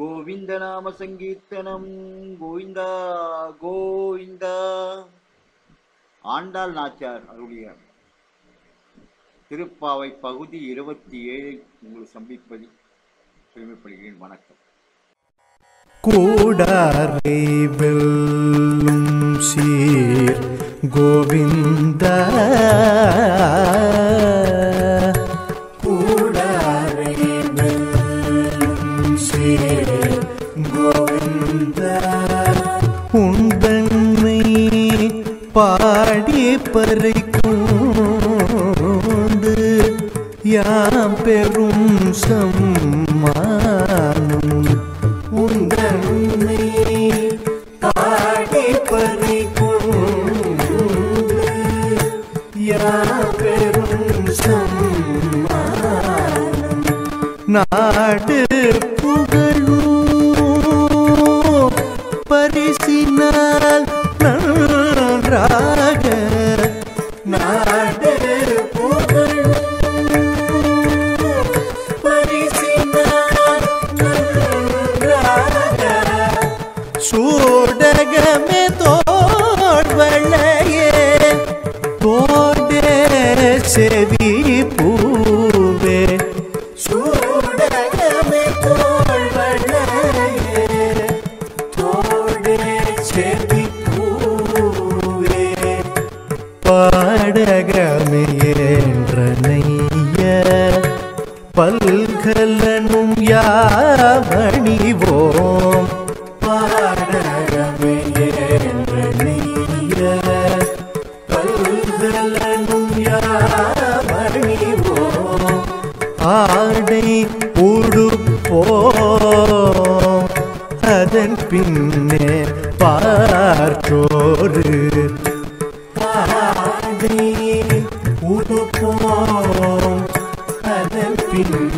கோவிந்த நாம சங்கீர்த்தனம். கோவிந்தா கோவிந்தா. ஆண்டாள் நாச்சார் அருளிய திருப்பாவை பகுதி இருபத்தி ஏழை உங்களை சந்திப்பதில் பெருமைப்படுகிறேன். வணக்கம். கூடாரை வெல்லும் சீர் கோவிந்தா. உந்தன்மை பாடி பறிக்கொண்டு யாம் பெரும் சம்மானம். உந்தன்மை பாடி பறிக்கொண்டு யாம் பெரும் சம்மானம். நாடு புகழும் பரிசினால் நன்றாக நாடு நன்றாக. சூடகமே தோல்வளையே தோடே செவி பூவே பாடகமே பல்கலனும் யாவணிவோம். பாடகமே பல்கலனும் யாவணிவோம். ஆடை உடுப்போம். அதன் பின்னே பார்த்தோரு பாடை உடுப்போம் அதன் பின்னே பார்த்தோரு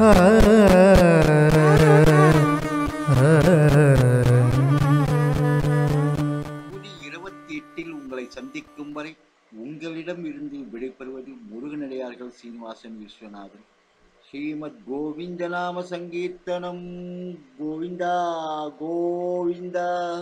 இருபத்தி எட்டில் உங்களை சந்திக்கும் வரை உங்களிடம் இருந்து விடைபெறுவது முருகனடியார்கள் சீனிவாசன் விஸ்வநாதன். ஸ்ரீமத் கோவிந்தநாம சங்கீர்த்தனம். கோவிந்தா கோவிந்தா.